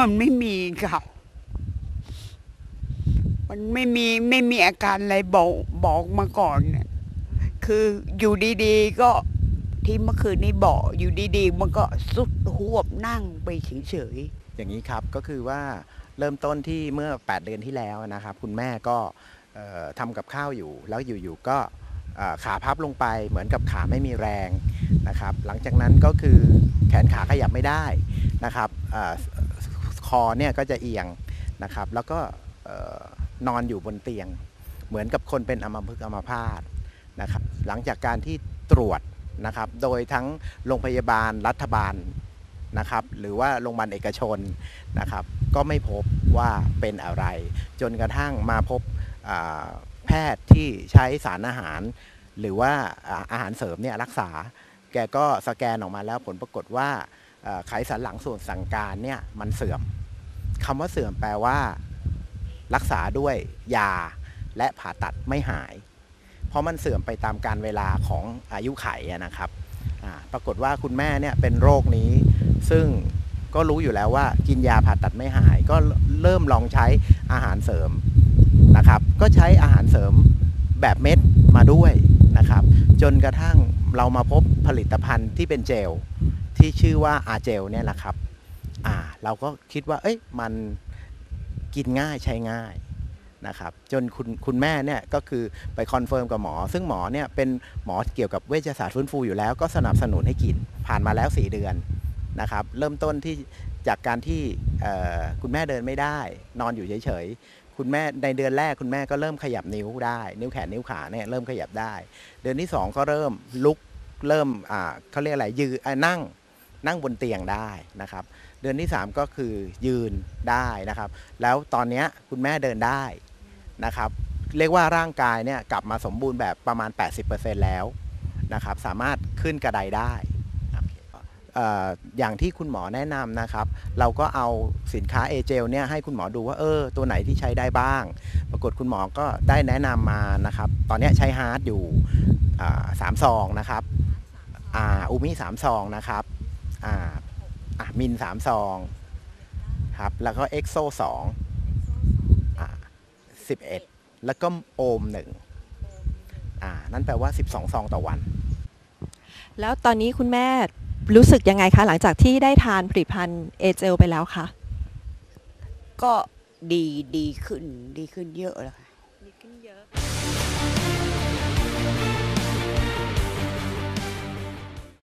มันไม่มีค่ะ มันไม่มีไม่มีอาการอะไรบอกบอกมาก่อนเนี่ยคืออยู่ดีๆก็ที่เมื่อคืนนี้บอกอยู่ดีๆ มันก็สุดหวบนั่งไปเฉยๆอย่างนี้ครับก็คือว่าเริ่มต้นที่เมื่อ 8 เดือนที่แล้วนะครับ คุณแม่ก็ทำกับข้าวอยู่ แล้วอยู่ๆก็ขาพับลงไปเหมือนกับขาไม่มีแรงนะครับ หลังจากนั้นก็คือแขนขาขยับไม่ได้นะครับ คอเนี่ยก็จะเอียงนะครับ แล้วก็นอนอยู่บนเตียง เหมือนกับคนเป็นอัมพฤกษ์อัมพาตนะครับ หลังจากการที่ตรวจนะครับ โดยทั้งโรงพยาบาลรัฐบาลนะครับ หรือว่าโรงพยาบาลเอกชนนะครับ ก็ไม่พบว่าเป็นอะไร จนกระทั่งมาพบแพทย์ที่ใช้สารอาหาร หรือว่าอาหารเสริมเนี่ยรักษา แกก็สแกนออกมาแล้วผลปรากฏว่าอ่าไขสันหลังส่วนสั่งการเนี่ยมันเสื่อม คำว่าเสื่อมแปลว่า รักษาด้วยยาและผ่าตัดไม่หาย เพราะมันเสื่อมไปตามการเวลาของอายุไขนะครับปรากฏว่าคุณแม่เนี่ยเป็นโรคนี้ ซึ่งก็รู้อยู่แล้วว่ากินยาผ่าตัดไม่หาย ก็เริ่มลองใช้อาหารเสริมนะครับ ก็ใช้อาหารเสริมแบบเม็ดมาด้วยนะครับ จนกระทั่งเรามาพบผลิตภัณฑ์ที่เป็นเจลที่ชื่อว่าอาเจลเนี่ยแหละครับ เราก็คิดว่า เอ้ยมันกินง่ายใช้ง่ายนะครับจนคุณคุณแม่เนี่ยก็คือไปคอนเฟิร์มกับหมอ ซึ่งหมอเนี่ยเป็นหมอเกี่ยวกับเวชศาสตร์ฟื้นฟูอยู่แล้วก็สนับสนุนให้กินผ่านมาแล้ว 4 เดือนนะครับเริ่มต้นที่จากการที่คุณแม่เดินไม่ได้ นอนอยู่เฉยๆคุณแม่ในเดือนแรกคุณแม่ก็เริ่มขยับนิ้วได้ นิ้วแขนนิ้วขาเนี่ยเริ่มขยับได้ เดือนที่ 2 ก็เริ่มลุกเริ่มเขาเรียกอะไรยืนนั่งนั่งบนเตียงได้นะครับ เดือนที่ 3 ก็คือยืนได้นะครับ แล้วตอนนี้คุณแม่เดินได้นะครับ เรียกว่าร่างกายเนี่ยกลับมาสมบูรณ์แบบประมาณ 80%แล้วนะครับ สามารถขึ้นกระไดได้เอ่ออย่างที่คุณหมอแนะนำนะครับ เราก็เอาสินค้าเอเจลเนี่ยให้คุณหมอดูว่าเออตัวไหนที่ใช้ได้บ้าง ปรากฏคุณหมอก็ได้แนะนำมานะครับ ตอนนี้ใช้ฮาร์ดอยู่สามซองนะครับ อ่าอูมิสามซองนะครับ อ่า มินสามซองครับแล้วก็เอ็กโซสองอ่าสิบเอ็ดแล้วก็โอมหนึ่งอ่านั่นแปลว่า 12 ซองต่อวัน แล้วตอนนี้คุณแม่รู้สึกยังไงคะ หลังจากที่ได้ทานผลิตภัณฑ์เอเจลไปแล้วคะก็ดีดีขึ้นดีขึ้นเยอะแล้วค่ะ